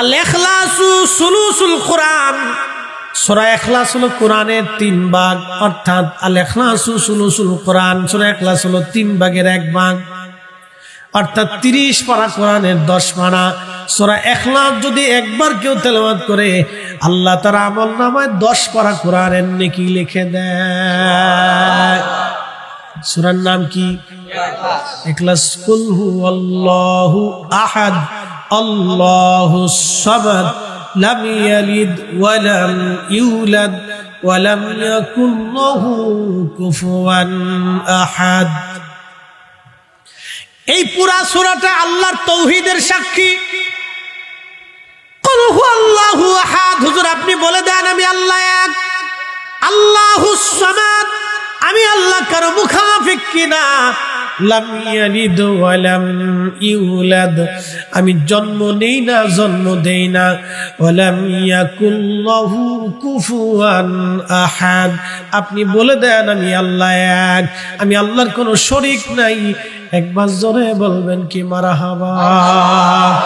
আল এখলাসু সুলুসুল কোরআন। সূরা ইখলাস হলো কোরআনের তিন ভাগ, অর্থাৎ আল ইখলাসু সুলুসুল কোরআন, সূরা ইখলাস হলো তিন ভাগের এক ভাগ। অর্থাৎ তিরিশ পারা কোরআনের দশ পারা। সূরা ইখলাস যদি একবার কেউ তেলাওয়াত করে, আল্লাহ তার আমল নামায় দশ পারা কোরআনের নেকি লিখে দেয়। সূরার নাম কি? ইখলাস কুল হু আল্লাহু আহাদ। লাম ইয়ালিদ ওয়া লাম ইউলাদ ওয়া লাম ইয়াকুল লাহু কুফুয়ান আহাদ। এই পুরা সূরাটা আল্লাহর তৌহিদের সাক্ষী। আল্লাহু আহাদ, হুজুর আপনি বলে দেন আমি আল্লাহ এক। আল্লাহু সামাদ, আমি আল্লাহ কারও মুখাফিক কিনা? লাম ইয়ালিদ ওয়া লাম ইউলাদ। আমি জন্ম নেই না, জন্ম দেই না। ওয়া লাম ইয়াকুল্লাহু কুফুয়ান আহাদ। আপনি বলে দেন, আমি আল্লাহ এক। আমি আল্লাহর কোনো শরিক নাই। একবার জোরে বলবেন কি মারা মারাহাবা।